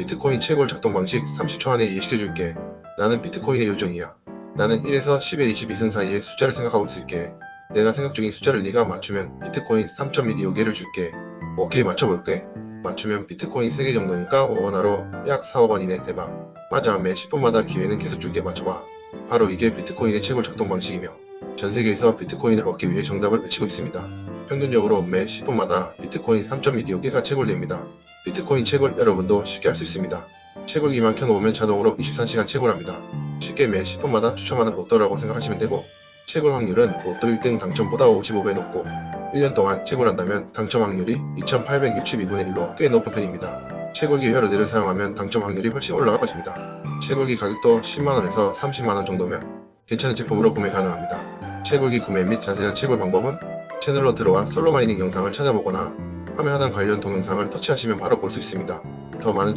비트코인 채굴 작동 방식 30초 안에 이해시켜줄게. 나는 비트코인의 요정이야. 나는 1에서 10에 22승 사이의 숫자를 생각하고 있을게. 내가 생각 중인 숫자를 네가 맞추면 비트코인 3.1 요괴를 줄게. 오케이 맞춰볼게. 맞추면 비트코인 3개 정도니까 원화로 약 4억 원이네 대박. 맞아 매 10분마다 기회는 계속 줄게 맞춰봐. 바로 이게 비트코인의 채굴 작동 방식이며 전 세계에서 비트코인을 얻기 위해 정답을 외치고 있습니다. 평균적으로 매 10분마다 비트코인 3.12개가 채굴됩니다. 비트코인 채굴 여러분도 쉽게 할 수 있습니다. 채굴기만 켜놓으면 자동으로 24시간 채굴합니다. 쉽게 매 10분마다 추첨하는 로또라고 생각하시면 되고 채굴 확률은 로또 1등 당첨보다 55배 높고 1년 동안 채굴한다면 당첨 확률이 2862분의 1로 꽤 높은 편입니다. 채굴기 여러 대를 사용하면 당첨 확률이 훨씬 올라갈 것입니다. 채굴기 가격도 10만원에서 30만원 정도면 괜찮은 제품으로 구매 가능합니다. 채굴기 구매 및 자세한 채굴 방법은 채널로 들어와 솔로 마이닝 영상을 찾아보거나 화면 하단 관련 동영상을 터치하시면 바로 볼 수 있습니다. 더 많은